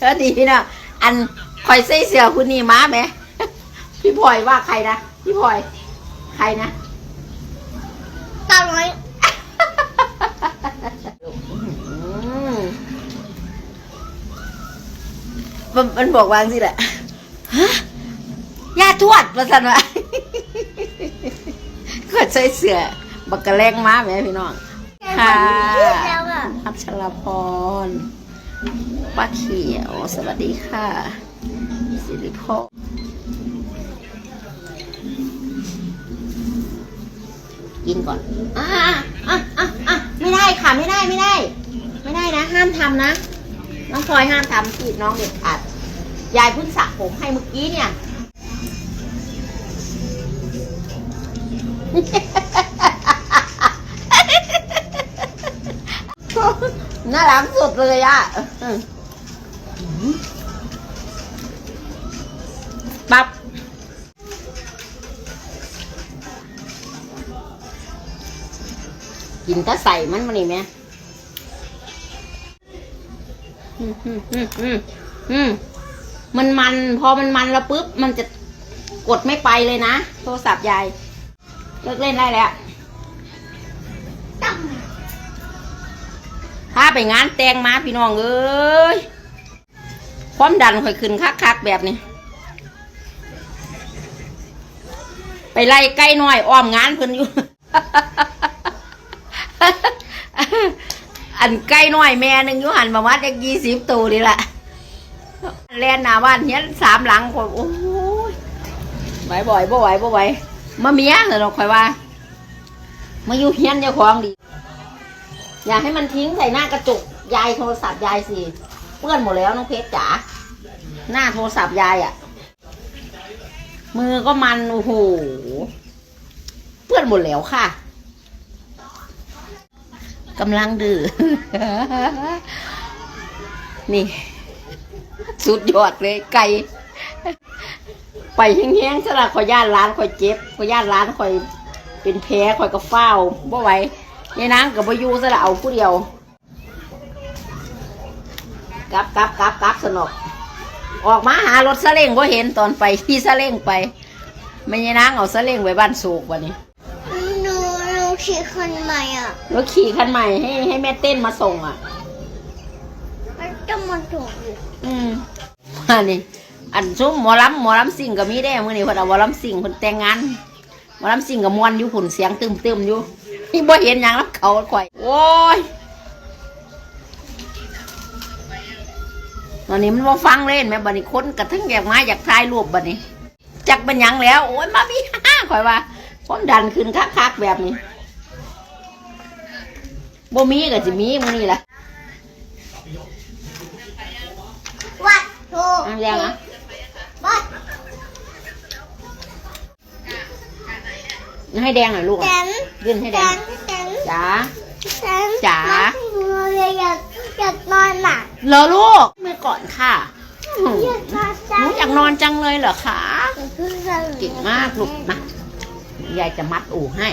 เออดีนะอันคอยใส่เสื้อคุณนี่ม้าไหม พี่พลอยว่าใครนะ พี่พลอย ใครนะตาน้อยอืมมันมันบอกวาจังสิแหละฮะย่าทวดประสันวะก็ใส่เสื้อบักกะแรงม้าไหมพี่น้อง ค่ะแล้วอะอัพชลพร ป้าเขียว สวัสดีค่ะ สิริพงษ์กินก่อน อ่าอะอะอะไม่ได้ค่ะ ไม่ได้ ไม่ได้ ไม่ได้นะ ห้ามทำนะ น้องพลอยห้ามทำผิดน้องเด็ดขาดยายเพิ่งสระผมให้เมื่อกี้เนี่ย น่ารักสุดเลยอะปับกินถ้าใส่มันมานี่ไหมอืมอืมอืมอืมอืมมันมันพอมันมันแล้วปุ๊บ มันจะกดไม่ไปเลยนะ โทรศัพท์ยายเลิกเล่นได้แล้ว ไปงานแต่งมาพี่น้องเอ้ยความดันค่อยขึ้นคักๆแบบนี้ ไปไล่ใกล้หน้อยอ้อมงานเพิ่นอยู่ อันใกล้หน้อยแม่หนึ่งอยู่หันประมาณจะยี่สิบตัวนี่แหละแล่นหน้าบ้านเฮียสามหลังคนโอ้ยไหวบ่อยบ่ไหวบ่ไหวมาเมียเหรอเราคอยว่ามาอยู่เฮียนเจ้าของดี อย่าให้มันทิ้งใส่หน้ากระจกยายโทรศัพท์ยายสิเปื้อนหมดแล้วน้องเพชรจ๋าหน้าโทรศัพท์ยายอะ่ะ มือก็มันโอ้โหเปื้อนหมดแล้วค่ะกำลังดื้อนี่ สุดยอดเลยไก่ไปแห้งๆสละขอย่านร้านขอยเจ็บขอย่านร้านขอยเป็นแผลขอยก็เฝ้าวบ่ไหว ยายนางกับบอยูซะละเอาผู้เดียวกลับกลับกลับกลับสนุกออกมาหารถซาเล้งบ่เห็นตอนไปขี่ซาเล้งไป ไม่ยายนางเอาซาเล้งไว้บ้านโศกวันนี้หนูหนูขี่คนใหม่อะแล้วขี่คันใหม่ให้ให้แม่เต้นมาส่งอะมันจะมาถูกอยู่อืมอันนี้อันซุ้มหมอลำหมอลำสิ่งก็มีได้มื่อนี้คนเอาหมอลำสิ่งคนแต่งงานห มอลำสิ่งกับมวนอยู่ผุนเสียงตึมตึมๆอยู่นี่บ่เห็นหยังแล้วเขาข่อยโอ้ยตอนนี้มันว่าฟังเล่นไหมบัดนี้คนกระทั่งอยากมาอยากถ่ายรูปบัดนี้ จักเป็นหยังแล้ว โอ้ยมามีห้าข่อยว่าความดันขึ้นคักๆแบบนี้บ่มีก็จะมีมื้อนี้ล่ะวัดโทเอายังอะ วัด ให้แดงหน่อยลูกแตอะนยื่นให้แตแดงนแตนจ๋าแตนจ๋าหนูเลยอยากอยากนอนอะเหรอลูกไม่ก่อนค่ะอืมอยากนอนหนูอยากนอนจังเลยเหรอคะอยากขึ้นสลิงเก่งมากลูกนะยายจะมัดอู่ให้